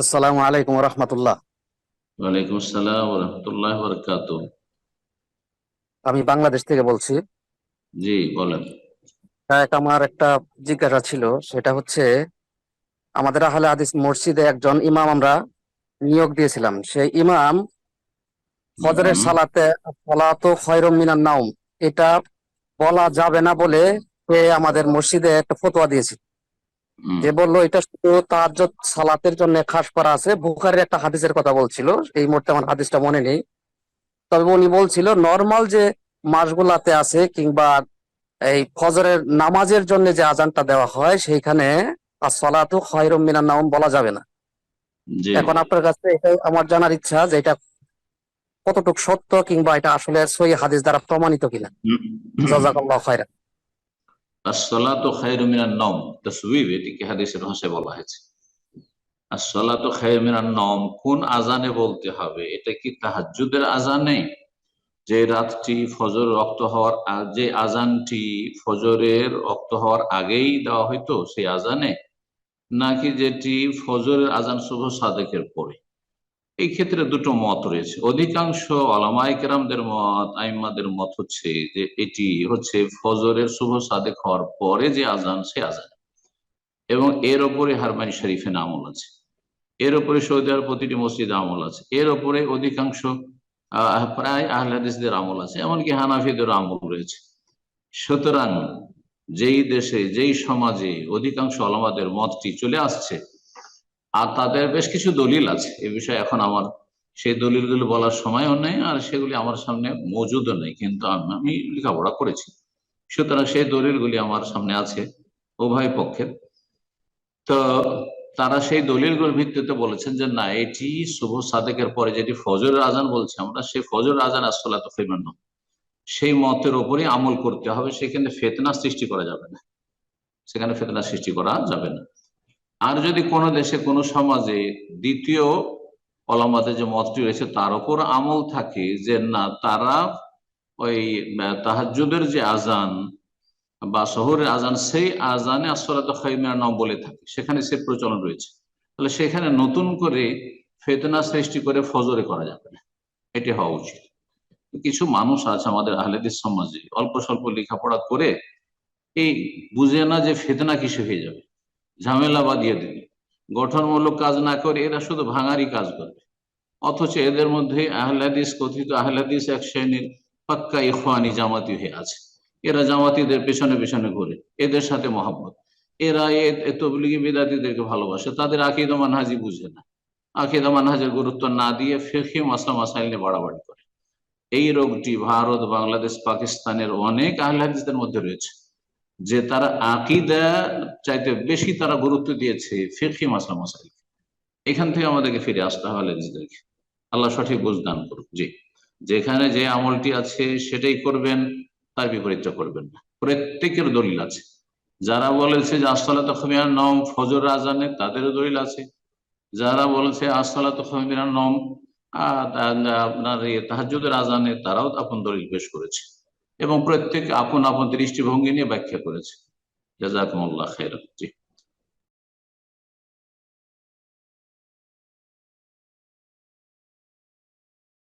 আসসালামু আলাইকুম রহমতুল্লাহ ওয়ালাইকুম আসসালাম রহমতুল্লাহ বরকাত আমি বাংলাদেশ থেকে বলছি। জি বলেন। আমার একটা জিজ্ঞাসা ছিল সেটা হচ্ছে আমাদের আহলে হাদিস মসজিদে একজন ইমাম আমরা নিয়োগ দিয়েছিলাম। সেই ইমাম ফজরের সালাতে সালাতু খায়রুম মিনান নাওম এটা বলা যাবে না বলে সে আমাদের মসজিদে একটা ফতোয়া দিয়েছে। হুম, যে বলল এটা শুধু তাহাজ্জুদ সালাতের জন্য খাস করা আছে। বুখারীর একটা হাদিসের কথা বলছিল এই মুহূর্তে আমার হাদিসটা মনে নেই। তবে উনি বলছিল নর্মাল যে মাসগুলাতে আছে কিংবা এই ফজরের নামাজের জন্য যে আজানটা দেওয়া হয় সেইখানে আসসালাতু খায়রুম মিনান নাওম বলা যাবে না। এখন আপনার কাছে এটা আমার জানার ইচ্ছা যে এটা কতটুকু সত্য কিংবা এটা আসলে সহি হাদিস দ্বারা প্রমাণিত কিনা। জাযাকাল্লাহু খায়রান। আসসালাতু খায়রু মিনান নওম। তাসবিব এটিকে হাদিসের ভাষায় বলা হয়েছে। আসসালাতু খায়রু মিনান নওম, কোন আজানে বলতে হবে? এটা কি তাহাজ্জুদের আজানে যে রাতটি ফজর রক্ত হওয়ার যে আজানটি ফজরের রক্ত হওয়ার আগেই দেওয়া হইতো, সেই আজানে নাকি যেটি ফজরের আজান শুভ সাদেকের পরে? এই ক্ষেত্রে দুটো মত রয়েছে। অধিকাংশ আলামাই কেরামদের মত আইমাদের মত হচ্ছে যে এটি হচ্ছে ফজরের শুভ সাদেক হওয়ার পরে যে আজান সে আজান এবং এর ওপরে হারমানি শরীফে আমল আছে। এর ওপরে সৌদি আরব প্রতিটি মসজিদ আমল আছে। এর ওপরে অধিকাংশ প্রায় আহলাদিসদের আমল আছে। এমনকি হানাফিদের আমল রয়েছে। সুতরাং যেই দেশে, যেই সমাজে অধিকাংশ আলামাদের মতটি চলে আসছে আর তাদের বেশ কিছু দলিল আছে। এ বিষয়ে এখন আমার, সেই দলিলগুলো বলার সময়ও নেই আর সেগুলি আমার সামনে মজুদও নেই, কিন্তু আমি লেখাপড়া করেছি। সুতরাং সেই দলিলগুলি আমার সামনে আছে উভয় পক্ষের। তো তারা সেই দলিলগুলোর ভিত্তিতে বলেছেন যে, না, এটি শুভ সাদেকের পরে যেটি ফজরের আজান বলছি আমরা, সেই ফজর আজান আসলাত ফেমান সেই মতের ওপরই আমল করতে হবে, সেখানে ফেতনা সৃষ্টি করা যাবে না। সেখানে ফেতনা সৃষ্টি করা যাবে না। আর যদি কোনো দেশে কোনো সমাজে দ্বিতীয় অলামাদের যে মতটি রয়েছে তার উপর আমল থাকে যে না তারা ওই আহ, তাহাজ্জুদের যে আজান বা শহরের আজান সেই আজানে আসলাত খাইমিনা নাম বলে থাকে। সেখানে সে প্রচলন রয়েছে। তাহলে সেখানে নতুন করে ফেতনা সৃষ্টি করে ফজরে করা যাবে না। এটি হওয়া উচিত। কিছু মানুষ আছে আমাদের আহলেদের সমাজে অল্প স্বল্প লেখাপড়া করে এই বুঝে না যে ফেতনা কিসে হয়ে যাবে। ঝামেলা বাঁধিয়ে দেবে। গঠনমূলক কাজ না করে এরা শুধু ভাঙারি কাজ করবে। অথচ এদের মধ্যে আহলাদিস, কথিত আহলাদিস এক শ্রেণির পাক্কা ইফানি জামাতি হয়ে আছে। এরা জামাতিদের পেছনে পেছনে ঘুরে, এদের সাথে মহাব্বত। এরা তবলিগি বিদাতিদেরকে ভালোবাসে, তাদের আকিদা মানহাজি বুঝে না। আকিদা মানহাজের গুরুত্ব না দিয়ে ফেকি মাসলা মাসাইল নিয়ে বাড়াবাড়ি করে। এই রোগটি ভারত, বাংলাদেশ, পাকিস্তানের অনেক আহলাদিসদের মধ্যে রয়েছে। যে তারা আকিদা চাইতে বেশি তারা গুরুত্ব দিয়েছে ফেকি মাসলা মাসাইল। এখান থেকে আমাদেরকে ফিরে আসতে হবে আহলাদিসদেরকে আল্লাহ সঠিক বুঝ দান করুক। জি। যেখানে যে আমলটি আছে সেটাই করবেন, তার বিপরীতটা করবেন না। প্রত্যেকের দলিল আছে। যারা বলেছে যে আসসালাত খমিয়ার নম ফজর আজানে তাদেরও দলিল আছে। যারা বলেছে আসসালাত খমিয়ার নম আপনার তাহাজুদের আজানে তারাও আপন দলিল পেশ করেছে। এবং প্রত্যেকে আপন আপন দৃষ্টিভঙ্গি নিয়ে ব্যাখ্যা করেছে। জাজাকুমুল্লাহ খের জি।